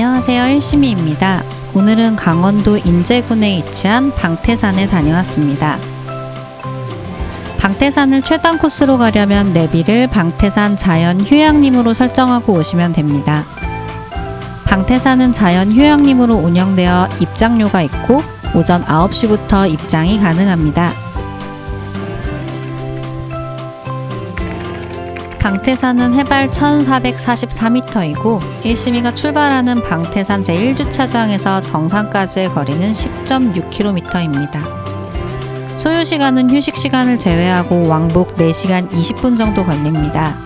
안녕하세요. 일심이입니다. 오늘은 강원도 인제군에 위치한 방태산에 다녀왔습니다. 방태산을 최단 코스로 가려면 내비를 방태산 자연 휴양림으로 설정하고 오시면 됩니다. 방태산은 자연 휴양림으로 운영되어 입장료가 있고 오전 9시부터 입장이 가능합니다. 방태산은 해발 1444m이고 일심이가 출발하는 방태산 제1주차장에서 정상까지의 거리는 10.6km입니다. 소요 시간은 휴식 시간을 제외하고 왕복 4시간 20분 정도 걸립니다.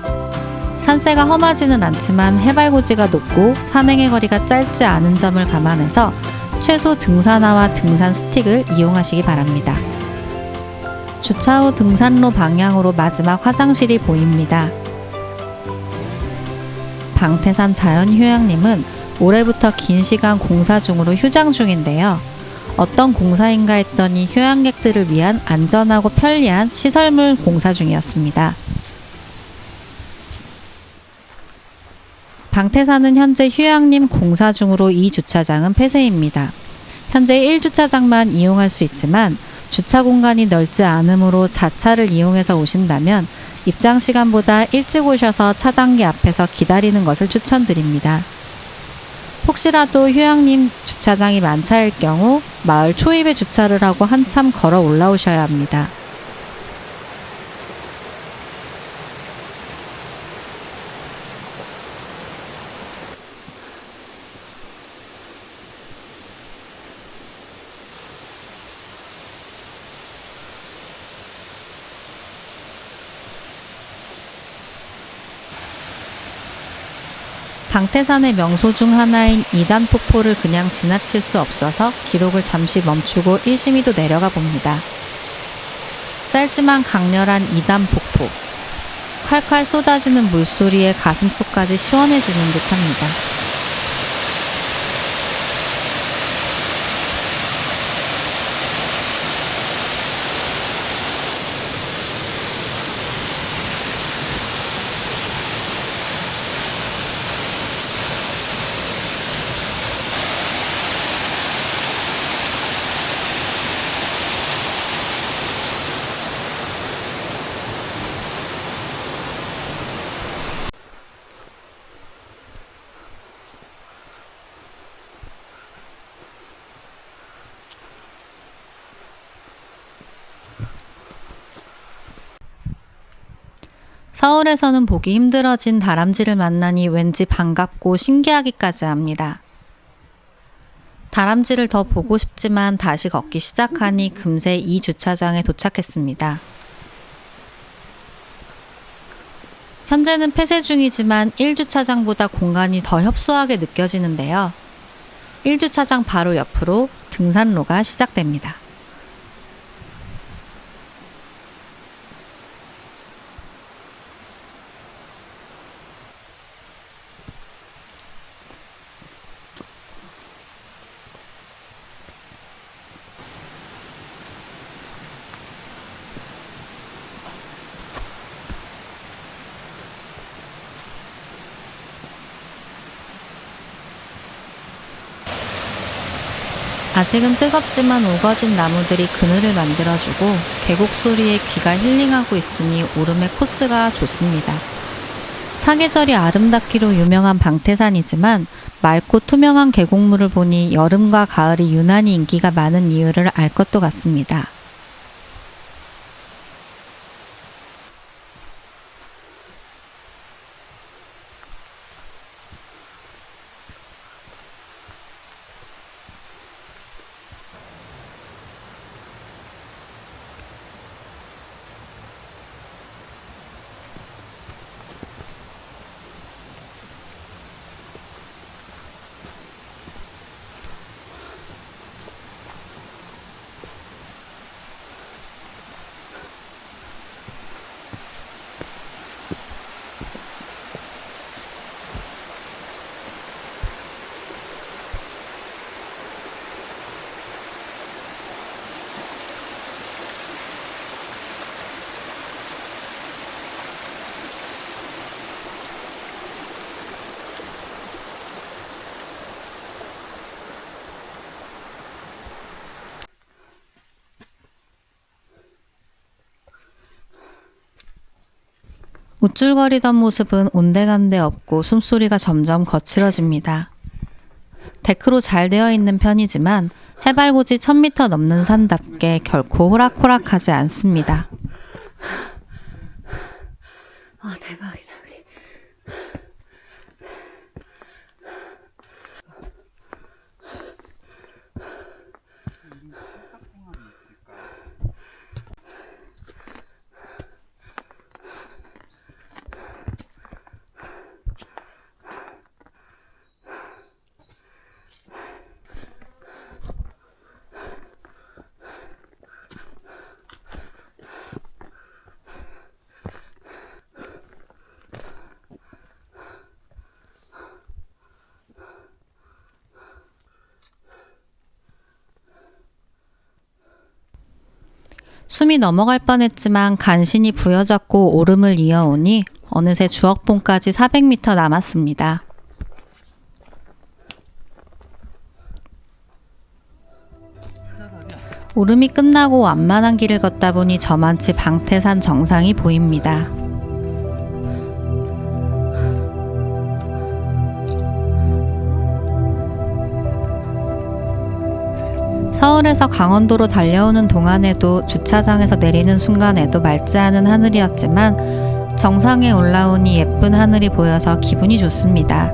산세가 험하지는 않지만 해발 고지가 높고 산행의 거리가 짧지 않은 점을 감안해서 최소 등산화와 등산 스틱을 이용하시기 바랍니다. 주차 후 등산로 방향으로 마지막 화장실이 보입니다. 방태산 자연휴양림은 올해부터 긴 시간 공사 중으로 휴장 중인데요. 어떤 공사인가 했더니 휴양객들을 위한 안전하고 편리한 시설물 공사 중이었습니다. 방태산은 현재 휴양림 공사 중으로 이 주차장은 폐쇄입니다. 현재 1주차장만 이용할 수 있지만 주차 공간이 넓지 않으므로 자차를 이용해서 오신다면 입장 시간보다 일찍 오셔서 차단기 앞에서 기다리는 것을 추천드립니다. 혹시라도 휴양림 주차장이 만차일 경우 마을 초입에 주차를 하고 한참 걸어 올라오셔야 합니다. 방태산의 명소 중 하나인 이단 폭포를 그냥 지나칠 수 없어서 기록을 잠시 멈추고 일심이도 내려가 봅니다. 짧지만 강렬한 이단 폭포. 칼칼 쏟아지는 물소리에 가슴속까지 시원해지는 듯 합니다. 서울에서는 보기 힘들어진 다람쥐를 만나니 왠지 반갑고 신기하기까지 합니다. 다람쥐를 더 보고 싶지만 다시 걷기 시작하니 금세 이 주차장에 도착했습니다. 현재는 폐쇄 중이지만 1주차장보다 공간이 더 협소하게 느껴지는데요. 1주차장 바로 옆으로 등산로가 시작됩니다. 아직은 뜨겁지만 우거진 나무들이 그늘을 만들어주고 계곡 소리에 귀가 힐링하고 있으니 오름의 코스가 좋습니다. 사계절이 아름답기로 유명한 방태산이지만 맑고 투명한 계곡물을 보니 여름과 가을이 유난히 인기가 많은 이유를 알 것도 같습니다. 우쭐거리던 모습은 온데간데 없고 숨소리가 점점 거칠어집니다. 데크로 잘 되어 있는 편이지만 해발고지 1000m 넘는 산답게 결코 호락호락하지 않습니다. 아 대박이다 숨이 넘어갈 뻔했지만 간신히 부여잡고 오름을 이어오니 어느새 주억봉까지 400m 남았습니다. 오름이 끝나고 완만한 길을 걷다 보니 저만치 방태산 정상이 보입니다. 서울에서 강원도로 달려오는 동안에도 주차장에서 내리는 순간에도 맑지 않은 하늘이었지만 정상에 올라오니 예쁜 하늘이 보여서 기분이 좋습니다.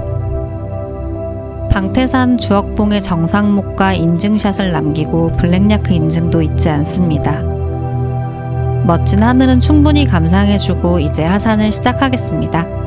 방태산 주억봉의 정상목과 인증샷을 남기고 블랙야크 인증도 잊지 않습니다. 멋진 하늘은 충분히 감상해주고 이제 하산을 시작하겠습니다.